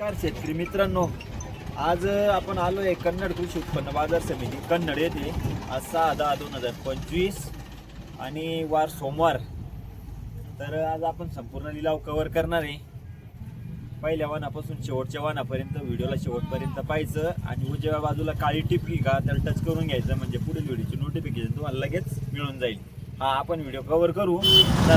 नमस्कार शेतकरी मित्रांनो. आज आपण आलो आहे कन्नड कृषी उत्पन्न बाजार समिती. कन्नड येथे आज सहा दहा दोन हजार पंचवीस आणि वार सोमवार. तर आज आपण संपूर्ण लिलाव कवर करणार आहे. पहिल्या वानापासून शेवटच्या वानापर्यंत व्हिडिओला शेवटपर्यंत पाहायचं आणि उजव्या बाजूला काळी टिपकी का तर टच करून घ्यायचं. म्हणजे पुढील व्हिडिओची नोटिफिकेशन तुम्हाला लगेच मिळून जाईल. हा आपण व्हिडिओ कव्हर करू.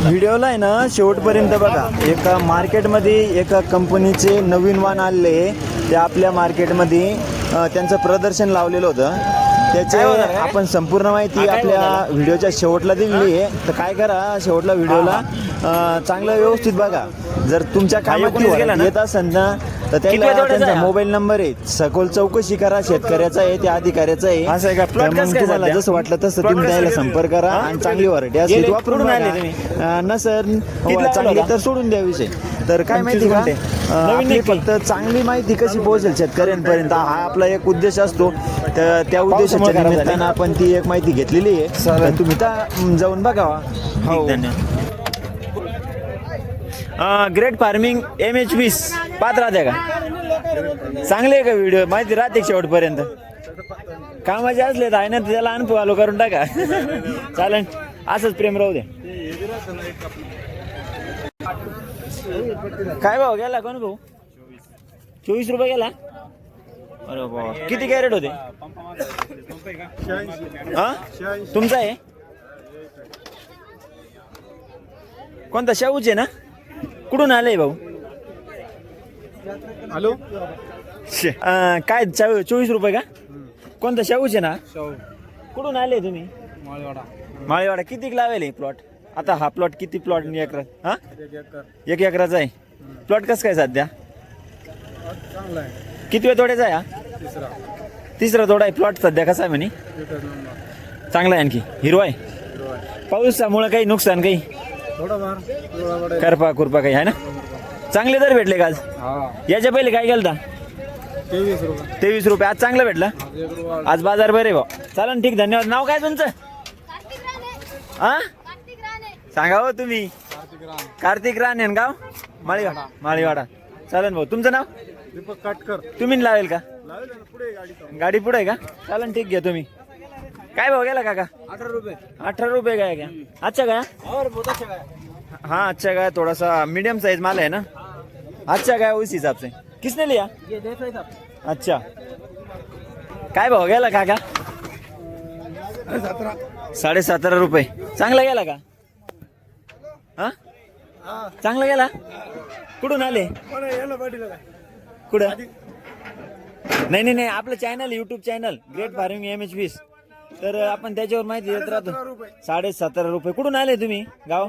व्हिडिओला आहे ना शेवटपर्यंत बघा. एका मार्केटमध्ये एका कंपनीचे नवीन वाण आलेले ते आपल्या मार्केटमध्ये त्यांचं प्रदर्शन लावलेलं होतं. त्याचे? आपण संपूर्ण माहिती आपल्या व्हिडिओच्या शेवटला दिलेली आहे तर काय करा शेवटला व्हिडिओला चांगलं व्यवस्थित बघा जर तुमच्या कामात ना? येत असेल ना तर त्याला त्यांचा? मोबाईल नंबर आहे सखोल चौकशी करा शेतकऱ्याचा आहे त्या अधिकाऱ्याचा आहे तुम्हाला? जसं वाटलं तसं तुम्ही त्याला? संपर्क करा? आणि चांगली व्हरायटी असली वापरून नसर लावला चांगली? तर सोडून द्या विषय तर काय माहिती का आपली? फक्त चांगली माहिती कशी पोहोचेल शेतकऱ्यांपर्यंत हा आपला एक उद्देश असतो तर त्या पावसामुळे उद्देशाच्या खराब झाली. निमित्तानं आपण ती एक माहिती घेतलेली आहे. तर तुम्ही तर जाऊन बघावा धन्यवाद. ग्रेट फार्मिंग एम एच वीस पाच राहते का? चांगले आहे का व्हिडिओ माहिती राहते का शेवटपर्यंत? कामाचे असले तर आहे ना त्याला अनुभव आलो करून टाका. चालेल. असंच प्रेम राहू दे. काय भाऊ गेला कोण भाऊ? चोवीस रुपये गेला? अरे बाबा. किती कॅरेट होते? हा? तुमचा आहे? कोणता? शाहूचे ना? कुठून आले भाऊ? हॅलो? काय चाव- चोवीस रुपये का? कोणता? शाहूचे ना? कुठून आले तुम्ही? माळवाडा. माळेवाडा. किती लावेल प्लॉट? आता हा प्लॉट किती प्लॉट? एकर. हा? एक एकराचा आहे. प्लॉट कसं काय सध्या? चांगला आहे. किती वेळ तोड्याचा आहे हा? तिसरा. तिसरा तोडा आहे. प्लॉट सध्या कसा आहे म्हणे? नंबर चांगला आहे आणखी. हिरो आहे? हिरो आहे. पाऊसामुळे काही नुकसान काही? थोडंफार थोडा करपा कुरपा काही आहे ना? चांगले दर भेटले का आज? हा. याच्या पहिले काय केलं तेवीस रुपये. तेवीस रुपये. आज चांगलं भेटलं? आज एक रुपया आज बाजार बरे भाऊ. चालन ठीक. धन्यवाद. नाव काय तुमचं? कार्तिक राणे. हा कार्तिक राणे. सांगा हो तुम्ही. कार्तिक राणे. न गाव? माळीवाडा. माळीवाडा. चालन भाऊ. तुमचं नाव? दीपक काटकर. तुम्ही लावेल का? लावेल ना पुढे गाडी गाडी पुढे आहे का? चालन ठीक घ्या तुम्ही. काय भाऊ गेला काका? अठरा रुपये. अठारह रुपये काय क्या अच्छा काय? और बहुत अच्छा है हाँ अच्छा काय? थोड़ा सा मीडियम साइज माल है ना? अच्छा काय उस हिसाब से किसने लिया? अच्छा. काय भाऊ गेला काका? साडे सतरा रुपये. चांगला गेला का? हा? चांगला गेला? कुठून आले? कुठं? नाही नाही नाही आपलं channel YouTube channel great farming M H वीस तर आपण त्याच्यावर माहिती देत राहतो. साडे सतरा रुपये. कुठून आले तुम्ही? गाव?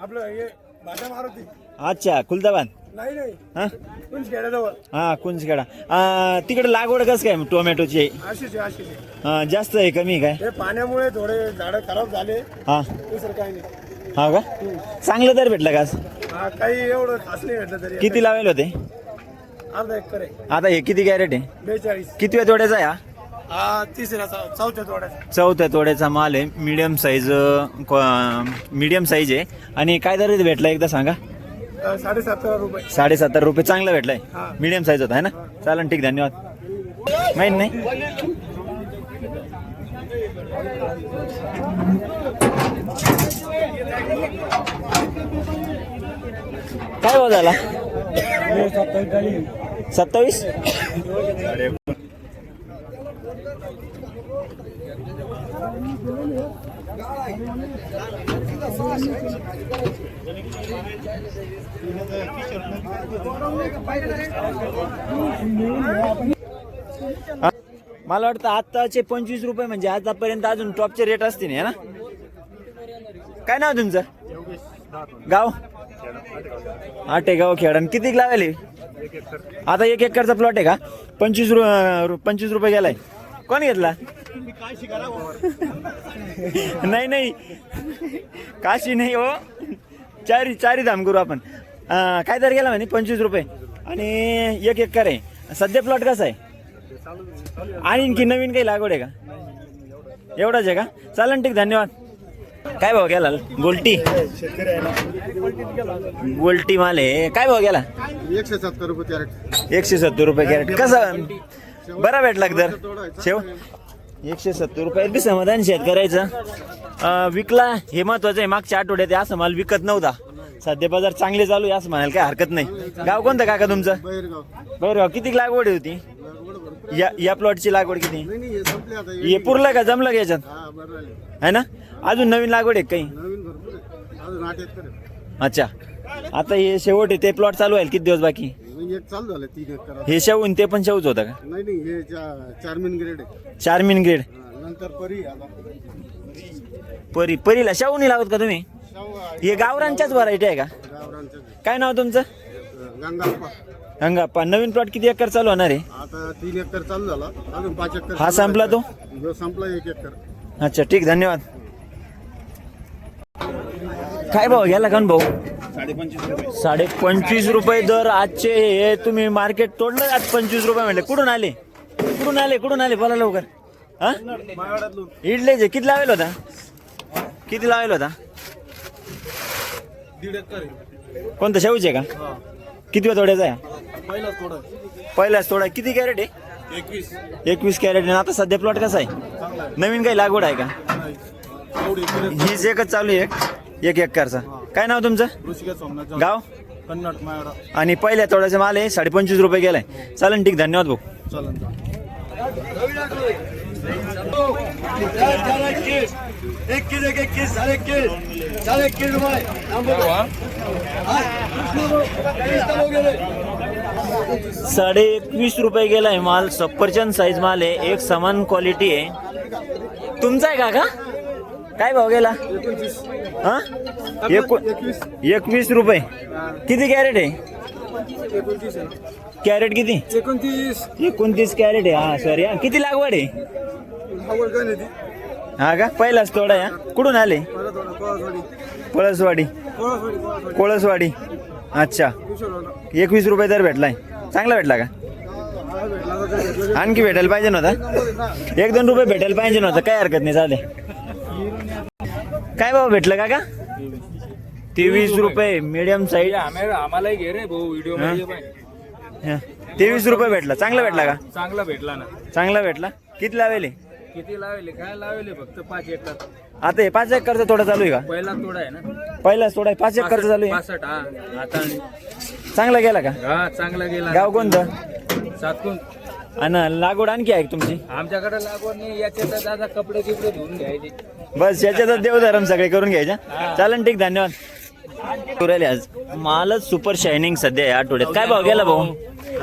आपलं हे भाषा मारुती. अच्छा खुलदाबाद नाही नाही. हा? हा कुंजखेडा. तिकडे लागवड कसं काय टोमॅटोची? अशीच अशीच अं, जास्त आहे कमी आहे काय? हे पाण्यामुळे थोडे झाडं खराब झाले. हा. दुसरं काही नाही. हा का? चांगलं दर भेटलं का आज? हा, काही एवढं खास नाही भेटलं तरी. किती लावेल होते? अर्धा एकर आहे. आता हे किती कॅरेट आहे? बेचाळीस. किती वेळ तोड्याचा आहे हा हा तिसऱ्या चौ- चौथ्या तोड्याचा. चौथ्या तोड्याचा माल आहे. मीडियम साईज मीडियम साईज आहे. आणि काय दर भेटला एकदा सांगा? अं, साडेसतरा रुपये. साडेसत्तर रुपये. चांगला भेटलाय. हा. मीडियम साईज होता है ना? चालन ठीक धन्यवाद. माहीत नाही? काय हो झाला? सत्तावीस? मला वाटतं आताचे पंचवीस रुपये म्हणजे आतापर्यंत अजून टॉपचे रेट असतील ना? काय नाव तुमचं? गाव? आटेगाव खेळण किती लावले आता एक एकरचा प्लॉट आहे का? पंचवीस रु रु- पंचवीस रुपये गेलाय. कोण घेतला? नाही नाही. काशी नाही हो. चारी चारी धाम करू आपण. अं, काय तर गेला म्हणे? पंचवीस रुपये. आणि एक एकर आहे. सध्या प्लॉट कसा आहे? आणि आणखी नवीन काही लागवड आहे का? एवढाच आहे का? चालन ठीक धन्यवाद. काय भाव गेला? गोल्टी? गोल्टी माल आहे. काय भाव गेला? एकशे सत्तर रुपये कॅरेट. एकशे सत्तर रुपये कॅरेट कसं? बरा भेटला दर? शेव? एकशे सत्तर रुपये. बी समाधान शेतकऱ्याचं. विकला हे महत्वाचं आहे. मागच्या आठवड्यात असं माल विकत नव्हता. सध्या बाजार चांगले चालू आहे असं म्हणायला काय हरकत नाही. गाव कोणतं काका तुमचं? बैरगाव बरं किती लागवड होती? या या प्लॉटची लागवड किती? हे पुरलं का? जमलं का याच्यात? है ना? अजून नवीन लागवड आहे का काही? नवीन भरपूर आहे. अजून आठ एकर आहे. अच्छा. आता हे शेवट आहे ते प्लॉट चालू आहे किती दिवस बाकी? एक चालू झालं तीन एकर हे शेवून ते पण शेवच होतं का? नाही नाही हे चा- चारमीन ग्रेड आहे. ग्रेड हा, नंतर परी परीला शेवून लावत का तुम्ही? शाहू आहे, हे गावरांच्याच व्हरायटी आहे का? गावरांचं आहे. काय नाव तुमचं? गंगाप्पा. हंगाप्पा नवीन प्लॉट किती एकर चालू होणार आहे? आता तीन एकर चालू झाला. अजून पाच एकर हा चालू संपला आहे. तो? ह्यो संपला एक एकर. अच्छा ठीक धन्यवाद. काय भाऊ घ्यायला का भाऊ? साडे पंचवीस रुपये दर आजचे. हे तुम्ही मार्केट तोडलं आज पंचवीस रुपये म्हणले. कुठून आले? कुठून आले? कुठून आले? बोला लवकर. हा? इडलेचे किती लावेल होता? किती लावेल होता? दीड एकर आहे. कोणतं? शेवचे का? किती तोड्याचा आहे पहिला पहिलाच तोडा किती कॅरेट आहे? एकवीस एकवीस कॅरेट आहे. आता सध्या प्लॉट कसा आहे? नवीन काही लागवड आहे का? नाही. हीच एकच चालू आहे. एक एक एकरचा. काय नाव तुमचं? ऋषिकेश सोमनाथ गाव? कन्नड मायरा आणि पहिल्या तोड्याचा माल आहे साडे पंचवीस रुपये गेलाय. चालेल ठीक धन्यवाद भाऊ. चालन साडे एकवीस रुपये गेलाय माल. सफरचंद साईज माल आहे. एक समान क्वालिटी आहे. तुमचा आहे काका काय भाव गेला? हा? एको- एकवीस रुपये. किती कॅरेट आहे? कॅरेट किती? एकोणतीस एकोणतीस कॅरेट आहे. हा सॉरी हा. किती लागवड आहे? हा का? पहिलाच थोडा या कुठून आले? पळसवाडी. कोळसवाडी अच्छा. एकवीस रुपये तर भेटलाय. चांगला भेटला का? आणखी भेटायला पाहिजे नव्हता? एक दोन रुपये भेटायला पाहिजे नव्हतं. काय हरकत नाही चालेल काय भाव भेटलं का का तेवीस रुपये मीडियम साईज आम्हालाही घे रे भाऊ व्हिडिओ. तेवीस रुपये भेटला. चांगला भेटला का? चांगला भेटला ना. चांगला भेटला. किती लावेले? किती लावले? काय लावले? फक्त पाच एकर. आता हे पाच एकरचा तोडा चालू आहे का? पहिला तोडा आहे ना. पहिलाच तोडा आहे, पाच एकरचा चालू आहे? पासष्ट हा. आता चांगला गेला का? हा चांगला गेला. गाव कोणतं? सातकून. आणि लागवड आणखी आहे का तुमची? आमच्याकडे लागवड नाही. याच्यात दादा कपडे किपडे धुवून घ्यायचे. बस याच्यातच देवधर्म सगळे करून घ्यायच्या चालन ठीक धन्यवाद. राहिले आज. मालच सुपर शायनिंग सध्या या आठवड्यात. काय भाव गेला भाऊ?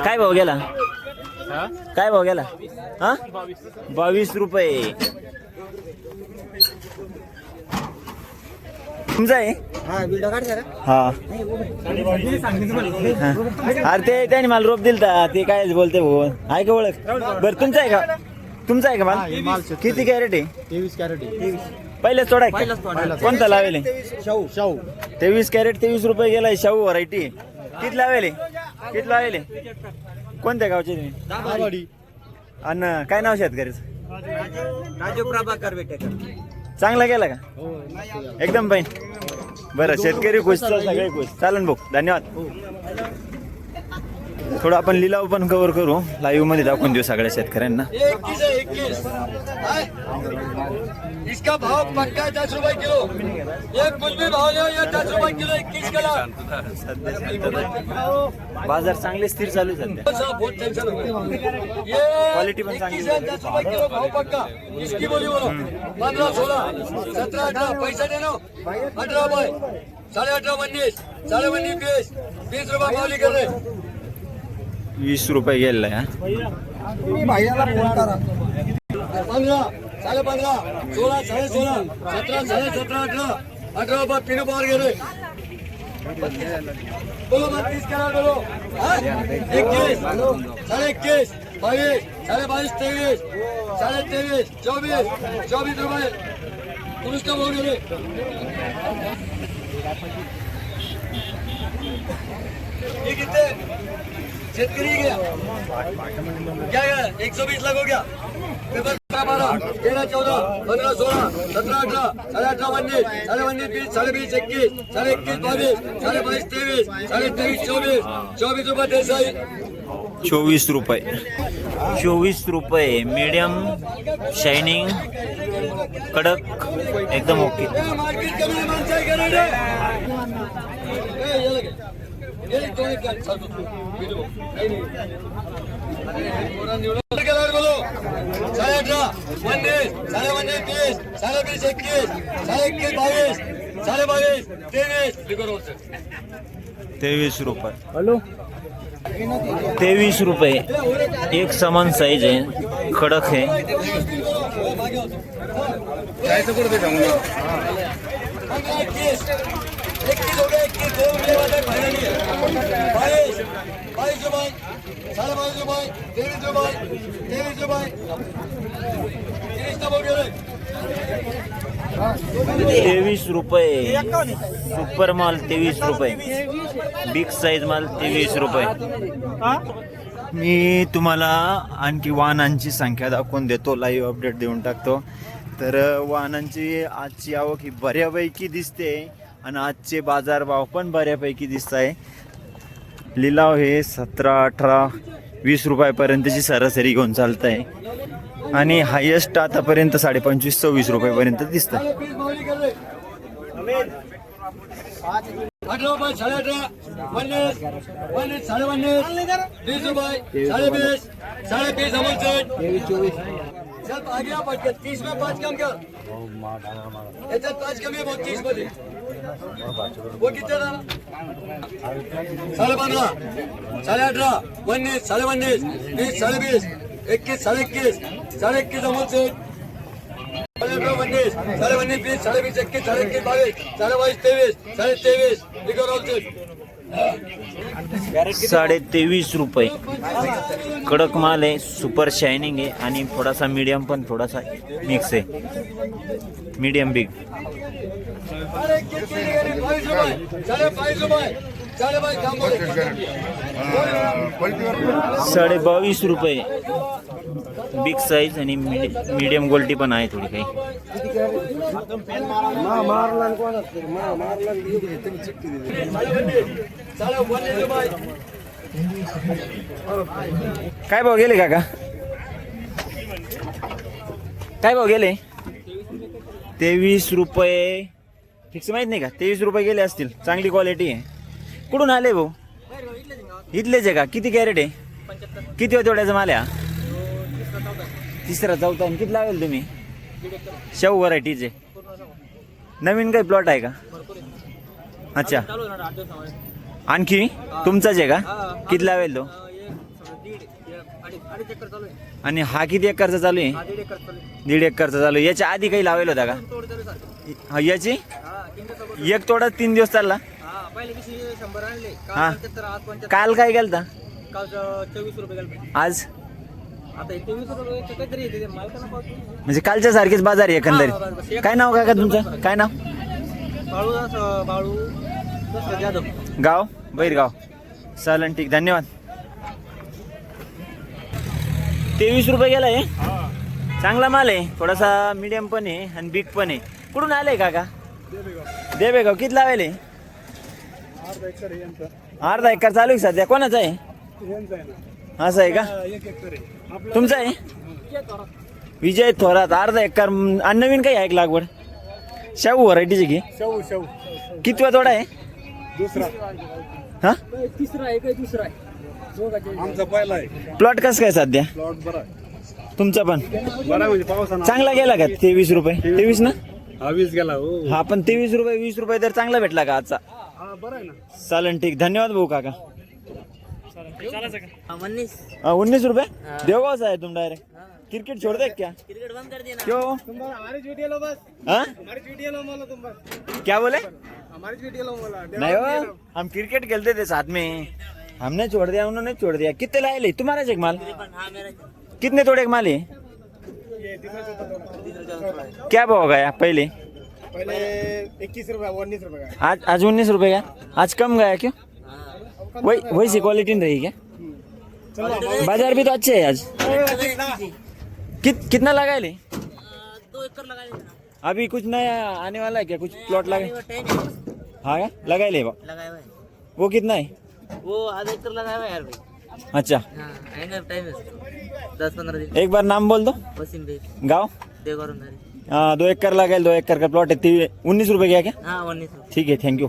काय भाव गेला? काय भाव गेला? हा? बावीस रुपये. तुमचा आहे? हा. अरे ते त्याने मला रोप दिलता. ते काय बोलते भाऊ? आहे का ओळख? बरं तुमचा आहे का? तुमचा आहे का माल? किती कॅरेट आहे? तेवीस कॅरेट पहिलेच तोडा आहे का? कोणता लावेल? शाहू. शाहू. तेवीस कॅरेट तेवीस रुपये गेलाय शाहू व्हरायटी किती लावेल? किती लावेल? कोणत्या गावचे तुम्ही? आणि काय नाव शेतकऱ्याचं राजू प्रभाकर बेटेकर चांगला गेला का? एकदम पाहिन बरं शेतकरी खुश सगळे खुश. चालन भाऊ धन्यवाद. थोडं आपण लिलाव पण कव्हर करू. लाईव्हमध्ये दाखवून देऊ सगळ्या शेतकऱ्यांना. इसका भाव पक्का है दस रुपए किलो. एक कुछ भी भाव नहीं ये दस रुपए किलो इक्कीस किलो. बाजार चांगले स्थिर चालू क्वालिटी पण चांगली इक्कीस दस रुपए किलो भाव पक्का. इसकी बोली बोलो. पंद्रह सोलह सत्रह अठारह पैसा देना अठारह भाई साढ़े अठारह उन्नीस साढ़े उन्नीस बीस बीस रुपए भाव कर रहे वीस रुपये गेलेला आहे पंद्रह साढ़े पंद्रह सोलह साढ़े सोलह सत्रह साढ़े बार करा बोलो इक्कीस साढ़े इक्कीस बाईस साढ़े बाईस तेईस साढ़े तेईस चौबीस चौबीस रुपए पुरुष का बोल ये कितने शेतकरी क्या एक सौ बीस लाख हो गया पेपर अकरा बारा. तेरा चौदा पंधरा सोळा सतरा अठरा साडे अठरा वन्नीस साडे वन्नीस वीस साडे वीस एकवीस साडे एकवीस बावीस साडे बावीस तेवीस साडे तेवीस चोवीस. चोवीस रुपये देसाई. चोवीस रुपये. चोवीस रुपये. मीडियम शायनिंग कडक एकदम ओके. साडे अठरा वन्नीस साडे वन्नीस तीस साडे वीस एकवीस साडे एकवीस बावीस साडे बावीस तेवीस रुपये. हॅलो? तेवीस रुपये. एक समान साईज आहे. कडक आहे पंधरा एकवीस एकवीस हो गया एकवीस दो रुपये वाले फायनली बावीस बावीस रुपये साडे बावीस रुपये तेवीस रुपये. तेवीस सुपर माल तेवीस रुपये. बिग साईज माल तेवीस रुपये. मी तुम्हाला आणखी वाहनांची संख्या दाखवून देतो. लाईव्ह अपडेट देऊन टाकतो. तर वाहनांची आजची आवक ही बऱ्यापैकी दिसते. आणि आजचे बाजारभाव पण बऱ्यापैकी दिसत आहे लिलाव हे सतरा अठरा वीस रुपयापर्यंतची सरासरी घेऊन चालत आहे आणि हायेस्ट आतापर्यंत साडेपंचवीस सव्वीस रुपयापर्यंत दिसत तीस वीस आगे तीस में पाँच कम कर पाँच कम है तीसमध्ये साडे पंधरा साडे अठरा वन्नीस साडे वन्नीस वीस साडे वीस एकवीस साडे एकवीस साडे एकवीस अमोल साडे वीस साडे वीस एकवीस साडे एकवीस बावीस साडे बावीस तेवीस साडे तेवीस साडे तेवीस रुपये। कडक माल आहे सुपर शायनिंग आहे आणि थोडासा मीडियम पण थोडासा मिक्स आहे. मीडियम बिग बावीस रुपये साडे बावीस रुपये. बिग साईज आणि मीडियम गोल्टी पण आहे थोडी काही. साडे वन्नीस रुपये काय भाव गेले काका? काय भाव गेले? तेवीस रुपये. फिक्स माहीत नाही का? तेवीस रुपये गेले असतील. चांगली क्वालिटी आहे. कुठून आले भाऊ? इथलेच आहे का? किती कॅरेट आहे? किती होते तेवढ्याचा माल तिसरा चौथा आणि किती लावेल तुम्ही? शेव व्हरायटीचे नवीन काही प्लॉट आहे का? अच्छा. आणखी? तुमचाच आहे का? किती लावेल तो? आणि हा किती एकरचा चालू आहे? दीड एकरचा चालू आहे. याच्या आधी काही लावेल होता का? हा, याची? एक तोडा तीन दिवस चालला. शंभर आणले. हा. तर आज पंच्याहत्तर. काल काय गेलता? काल चोवीस रुपये गेले आज? आता हे तेवीस रुपये काहीतरी येते मालकांना पावती म्हणजे कालच्या सारखीच बाजार आहे एकंदरीत. काय नाव काका तुमचं? काय नाव? बाळू दास बाळू दसरथ जाधव गाव? बैरगाव. चालन ठीक. धन्यवाद. तेवीस रुपये गेला आहे चांगला माल आहे. थोडासा मीडियम पण आहे आणि बिग पण आहे. कुठून आलंय काका? देवेगाव. किती लावेल? अर्धा एकर चालू आहे सध्या. कोणाचा आहे? असं आहे का? तुमचं आहे? विजय थोरात. अर्धा एकर. आणि नवीन काही आहे का लागवड? शाहू व्हरायटीची घे शाहू शाहू. कितवा तोडा आहे? दुसरा. हा? तिसरा आहे काही दुसरा आहे? आमचा पहिला आहे. प्लॉट कसं काय सध्या? प्लॉट बरा तुमचा पण? बरा म्हणजे पावसानं. चांगला गेला का? तेवीस रुपये. तेवीस ना? हा वीस गेला हो. हा पण तेवीस रुपये वीस रुपये तर चांगला भेटला का आजचा? हा बरा आहे ना. चालन ठीक. धन्यवाद भाऊ काका. हाँ, उन्नीस रुपए देवगांव से आए तुम डायरेक्ट क्रिकेट छोड़ दे क्या? क्रिकेट बंद कर देना. क्यों? हमारी वीडियो लो बस. हाँ? हमारी वीडियो लो बोलो तुम बस. क्या बोले? हमारी वीडियो लो बोला. नहीं हो हम क्रिकेट खेलते थे साथ में. हमने छोड़ दिया उन्होंने छोड़ दिया. कितने लाए ले? तुम्हारा एक माल? हाँ मेरा कितने तोड़े के माल है क्या भाव गया पहले? पहले इक्कीस रुपया उन्नीस रुपये का। आज आज उन्नीस रुपए का? आज कम गया क्यों? वही वही सी क्वालिटी नहीं रही क्या? बाज़ार भी तो अच्छे है आज। कित कितना लगाए दो एकड़ लगाए थे अभी कुछ नया आने वाला है क्या? कुछ प्लॉट लगे हाँ? क्या? लगाए ले हैं। वो कितना है? वो आधा एकड़ लगाया हुआ है यार भाई। अच्छा। हाँ टाइम है दस पंद्रह दिन एक बार नाम बोल दो. वसीम भाई. गाँव? देवघर उन्हारी हाँ दो एकड़ लगाए दो एकड़ का प्लॉट है ती- उन्नीस रुपये क्या क्या? हाँ उन्नीस ठीक आहे थँक्यू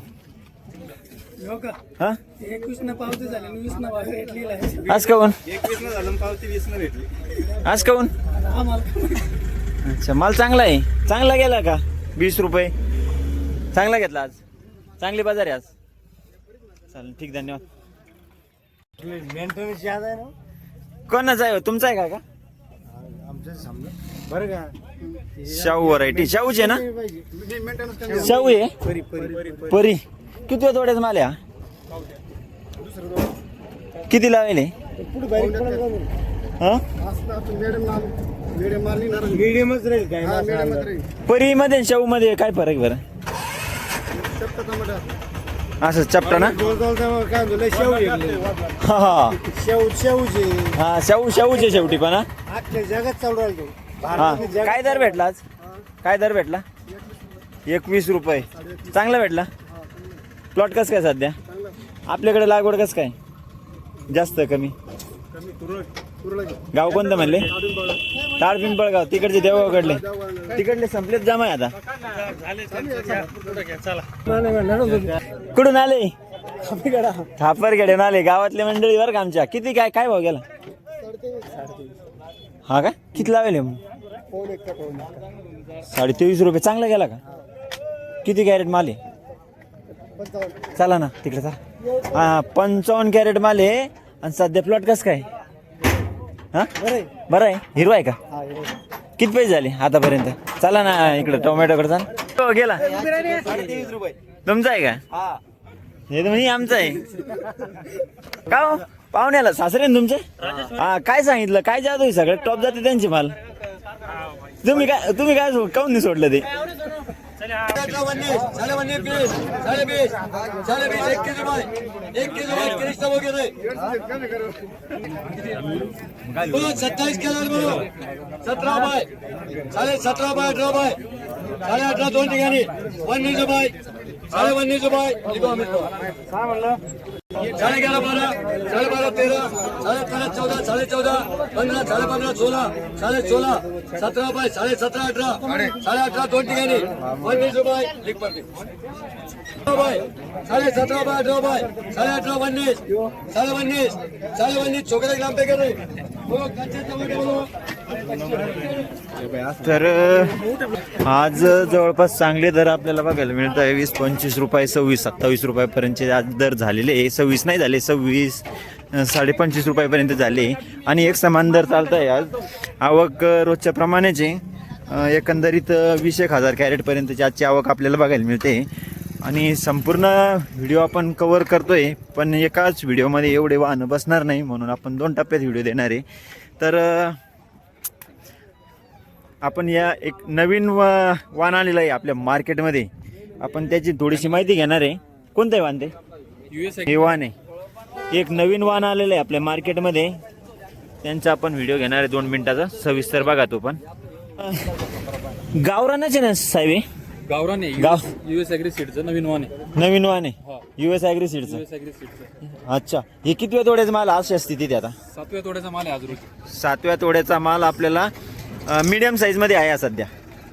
हा? एकवीस न पावती झाली आणि वीस न रेट लिहिला आज काऊन? एकवीस न झालं पावती वीस न भेटली. आज काऊन? अच्छा माल चांगला आहे. चांगला गेला का? वीस रुपये. चांगला घेतला आज. चांगली बाजार आहे आज. चालेल ठीक धन्यवाद. मेंटेनन्स याद आहे ना? कोणाचा आहे हो? तुमचा आहे का का? आमचं समजा बरं का? शाहू व्हरायटी. शाहूचे ना? मेंटेनन्स शाहू आहे? परी परी परी परी. किती माल आहे हा? किती लावेले पुढे बारीक हा? मॅडम माल मॅडम माल निघणार मीडियमच राहील काय? परीमध्ये आणि शाहूमध्ये काय फरक आहे बरं? टमाटर असं चपटा ना? शेव हा हा. हा शाहू शाहूचे शेवटी पण हा? जगात चालू हा. काय दर भेटला आज? काय दर भेटला? एकवीस रुपये. चांगला भेटला? प्लॉट कसं काय सध्या? आपल्याकडे लागवड कसं काय? जास्त कमी? कमी तुरळ गाव कोणतं म्हणले? ताड पिंपळगाव तिकडचे देवगावकडले. तिकडले संपलेत जमा आहे आता. कुठून आले? खापरगडे आले. गावातले मंडळी बरं का आमच्या. किती काय काय भाव गेला? हा का? किती लावेल मग? साडे तेवीस रुपये. चांगला गेला का? किती कॅरेट माल आहे? चला ना तिकडे चला. हा पंचावन्न कॅरेट माल आहे. आणि सध्या प्लॉट कसं काय? हा? बरं आहे. हिरवा आहे का? किती पैसे झाले आतापर्यंत? चला ना इकडे टोमॅटोकडे जा हो गेला. तुमचा आहे का? हे तर आमचं आहे. का हो? पाहुण्याला सासरे ना तुमचे? हा काय सांगितलं? काय जादू सगळं? टॉप जाते त्यांची माल. तुम्ही काय तुम्ही काय काऊन नाही सोडलं ते? सत्तावीस वन्नीस साडे बीस साडे बीस केला सतरा बाय साडे सतरा बाय अठरा बाय. साडे अठरा दोन ठिकाणी. वन्नीस रुपये साडे वन्नीस रुपये लिखो मित्र साडे अकरा बारा साडे बारा तेरा साडे तेरा चौदा साडे चौदा पंधरा साडे पंधरा सोळा साडे सोळा सतरा बाय साडे सतरा अठरा साडे अठरा दोन ठिकाणी वन्नीस रुपये लिख पडते बाय साडे तर आज जवळपास चांगले दर आपल्याला बघायला मिळत आहे. वीस पंचवीस रुपये सव्वीस सत्तावीस रुपयापर्यंतचे आज दर झालेले आहे. सव्वीस नाही झाले सव्वीस साडे साडेपंचवीस रुपयापर्यंत झाले आणि एक समान दर चालत आहे आज. आवक रोजच्या प्रमाणेच आहे एकंदरीत वीस एक हजार कॅरेटपर्यंतची आजची आवक आपल्याला बघायला मिळते. आणि संपूर्ण व्हिडिओ आपण कवर करतोय पण एकाच व्हिडिओमध्ये एवढे वाहनं बसणार नाही म्हणून आपण दोन टप्प्यात व्हिडिओ देणार आहे. तर आपण या एक नवीन वा वाण आलेलं आहे आपल्या मार्केटमध्ये. आपण त्याची थोडीशी माहिती घेणार आहे. कोणतं आहे वाण ते हे वाण आहे. एक नवीन वाण आलेलं आहे आपल्या मार्केटमध्ये. त्यांचा आपण व्हिडिओ घेणार आहे दोन मिनिटाचा. सविस्तर बघा तो पण. गावरानच आहे ना साहेब हे? गावरान गाव युएस ॲग्री सीडचं नवीन आहे. नवीन वाण आहे? यू एस ॲग्री सीडचं युएस ॲग्री सीडचं अच्छा. हे किती वेळ तोड्याचा माल अशा स्थितीत आता? सातव्या तोड्याचा माल आहे आज रोज. सातव्या तोड्याचा माल आपल्याला मीडियम साईजमध्ये आहे सध्या.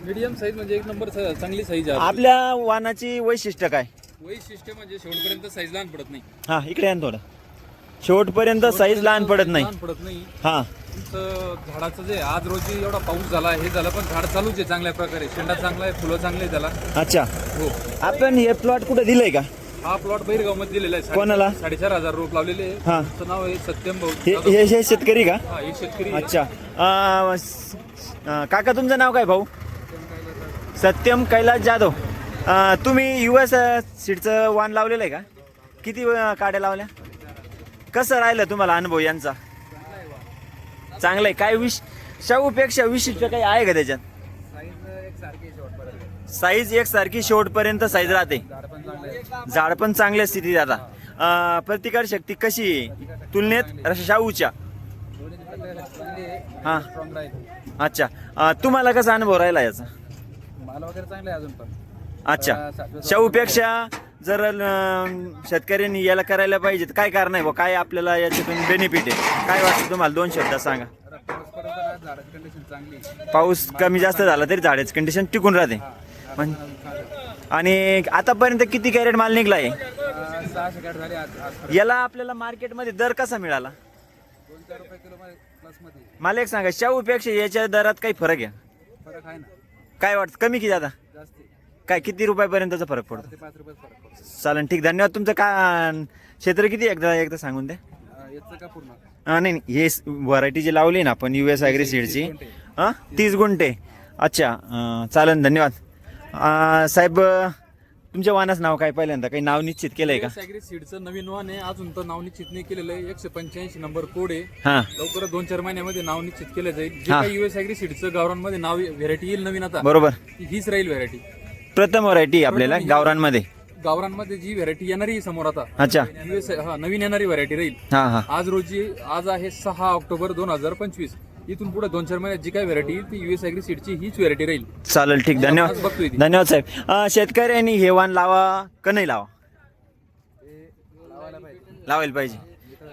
मीडियम साईज म्हणजे एक नंबर सा- चांगली साईज आहे. आपल्या वाणाची वैशिष्ट्य काय? वैशिष्ट्य म्हणजे शेवटपर्यंत साईज लहान पडत नाही. हा इकडे आण थोडं. शेवटपर्यंत साईज लहान पडत नाही. लहान पडत नाही. हा. तुमचं झाडाचं जे आज रोजी एवढा पाऊस झाला हे झालं पण झाड चालूच आहे चांगल्या प्रकारे. शेंडा चांगला आहे फुलं चांगले आहे त्याला. अच्छा. हो. आपण हे प्लॉट कुठे दिलंय का? हा प्लॉट बैरगावमध्ये दिलेला आहे. साडे- कोणाला? साडेचार हजार रोप लावलेले आहे. हा. नाव आहे सत्यम भाऊ. हे हे हे शेतकरी का? हा हे शेतकरी आहे. अच्छा. अं, स- अं, काका तुमचं नाव काय भाऊ? सत्यम कैलास जाधव. अं, तुम्ही यू एस सीडचं वाण लावलेलं आहे का? किती अं, काड्या लावल्या? कसं राहिलं तुम्हाला अनुभव यांचा? चांगलं आहे काय विश शाहूपेक्षा विशिष्ट काही आहे का त्याच्यात? साईज एक सारखी शेवटपर्यंत साईज राहते. झाड पण चांगल्या स्थितीत आता. प्रतिकार शक्ती कशी आहे? तुलनेत शाहूच्या. हां. अच्छा. तुम्हाला कसा अनुभव राहिला याचा? अच्छा. शाहूपेक्षा जर शेतकऱ्यांनी याला करायला पाहिजे तर काय कारण आहे बुवा? काय आपल्याला याच्यातून बेनिफिट आहे? काय वाटतं तुम्हाला? दोन शब्दात सांगा. पाऊस कमी जास्त झाला तरी झाडाची कंडिशन टिकून राहते. आणि आतापर्यंत किती कॅरेट माल निघला आहे? याला आपल्याला मार्केटमध्ये दर कसा मिळाला? मला एक सांगा शाहूपेक्षा याच्या दरात काही फरक आहे? काय वाटतं? कमी की आहे. काय किती रुपयापर्यंतचा फरक पडतो? ते पाच रुपये फरक पडतो. चालेल ठीक धन्यवाद. तुमचं का क्षेत्र किती एकदा एकदा सांगून द्या अं, याचं का पूर्ण? हा, नाही नाही हे व्हरायटी जी लावली ना आपण यू एस ॲग्री सीडची हां तीस गुंठे. अच्छा अं, चालेल धन्यवाद. अं, साहेब अं, तुमच्या वाहनाचं नाव काय पहिल्यांदा? काही नाव निश्चित केलंय का? सॅग्री सीडचं नवीन वाहन आहे. अजून तर नाव निश्चित नाही केलेलं आहे. एकशे पंच्याऐंशी नंबर कोड आहे. हां. लवकरच दोन चार महिन्यामध्ये नाव निश्चित केलं जाईल. जे हा. काही युएस ॲग्री सीडचं गावरांमध्ये नाव व्हेरायटी येईल नवीन आता. बरोबर. ती हीच राहील व्हेरायटी. प्रथम व्हरायटी आपल्याला गावरांमध्ये गावरांमध्ये जी व्हेरायटी येणारी आहे समोर आता. अच्छा. हा नवीन येणारी व्हेरायटी राहील. हां हां. आज रोजी आज आहे सहा ऑक्टोबर दोन हजार पंचवीस. इथून पुढे दोन चार महिन्यात जी काही व्हेरायटी येईल ती युएस ॲग्री सीडची हीच व्हेरायटी राहील. चालेल ठीक. आज धन्यवाद. बघतोय ती. धन्यवाद साहेब. अं, शेतकऱ्यांनी हे वाण लावा का नाही लावा? लावायला पाहिजे.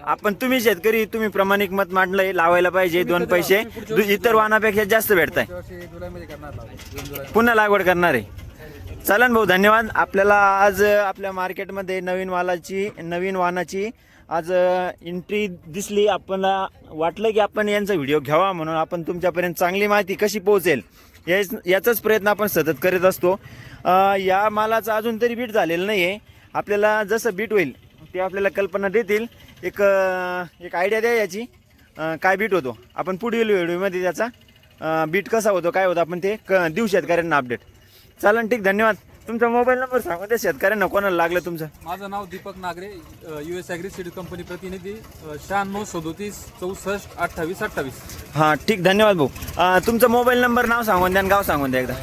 आपण तुम्ही शेतकरी तुम्ही प्रमाणिक मत मांडलंय लावायला पाहिजे दोन पैसे. दु- इतर वाहनापेक्षा जास्त भेटताय. पुन्हा लागवड करणार आहे. चलन भाऊ धन्यवाद. आपल्याला आज आपल्या मार्केटमध्ये नवीन मालाची नवीन वाहनाची आज एंट्री दिसली. आपल्याला वाटलं की आपण यांचा व्हिडिओ घ्यावा म्हणून आपण तुमच्यापर्यंत चांगली माहिती कशी पोहोचेल याच याचाच प्रयत्न आपण सतत करत असतो. या मालाचं अजून तरी बीट झालेलं नाही आहे आपल्याला जसं बीट होईल ते आपल्याला कल्पना देतील. एक एक आयडिया द्या याची. काय बीट होतो? आपण पुढील व्हिडिओमध्ये त्याचा बीट कसा होतो काय होतं आपण ते क देऊ शेतकऱ्यांना अपडेट चालन ठीक धन्यवाद. तुमचा मोबाईल नंबर सांगू त्या शेतकऱ्यांना कोणाला लागलं तुमचं? माझं नाव Deepak Nagare US agri seed company प्रतिनिधी शहाण्णव सदोतीस चौसष्ट अठ्ठावीस अठ्ठावीस. हां ठीक धन्यवाद भाऊ. तुमचा मोबाईल नंबर नाव सांगून द्या आणि गाव सांगून द्या एकदा.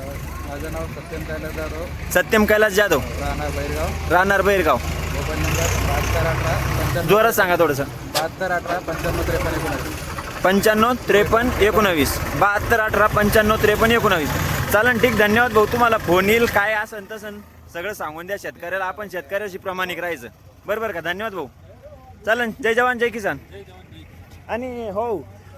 माझं नाव सत्यम कैलास जाधव. सत्यम कैलास जाधव. राहणार बैरगाव. राहणार बैरगाव. मोबाईल नंबर बहात्तर अठरा पंच्याण्णव. जोरात सांगा थोडंसं. बहात्तर अठरा पंच्याण्णव त्रेपन्न एकोणीस पंच्याण्णव त्रेपन्न एकोणावीस. बहात्तर अठरा पंच्याण्णव त्रेपन्न एकोणावीस. चालन ठीक धन्यवाद भाऊ तुम्हाला फोन येईल काय असन तसन सगळं सांगून द्या शेतकऱ्याला आपण शेतकऱ्याशी प्रामाणिक राहायचं. बरोबर का? धन्यवाद भाऊ. चालन जय जवान जय किसान. आणि हो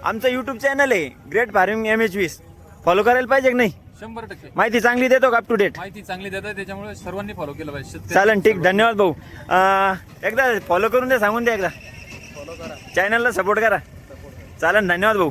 आमचं यूट्यूब चॅनल आहे ग्रेट फार्मिंग एम एच वीस फॉलो करायला पाहिजे की नाही? शंभर टक्के. माहिती चांगली देतो का अप टू डेट माहिती चांगली देतात त्याच्यामुळे सर्वांनी फॉलो केलं पाहिजे चालन ठीक धन्यवाद भाऊ. अं, एकदा फॉलो करून द्या सांगून द्या एकदा. चॅनलला सपोर्ट करा. चालन धन्यवाद भाऊ.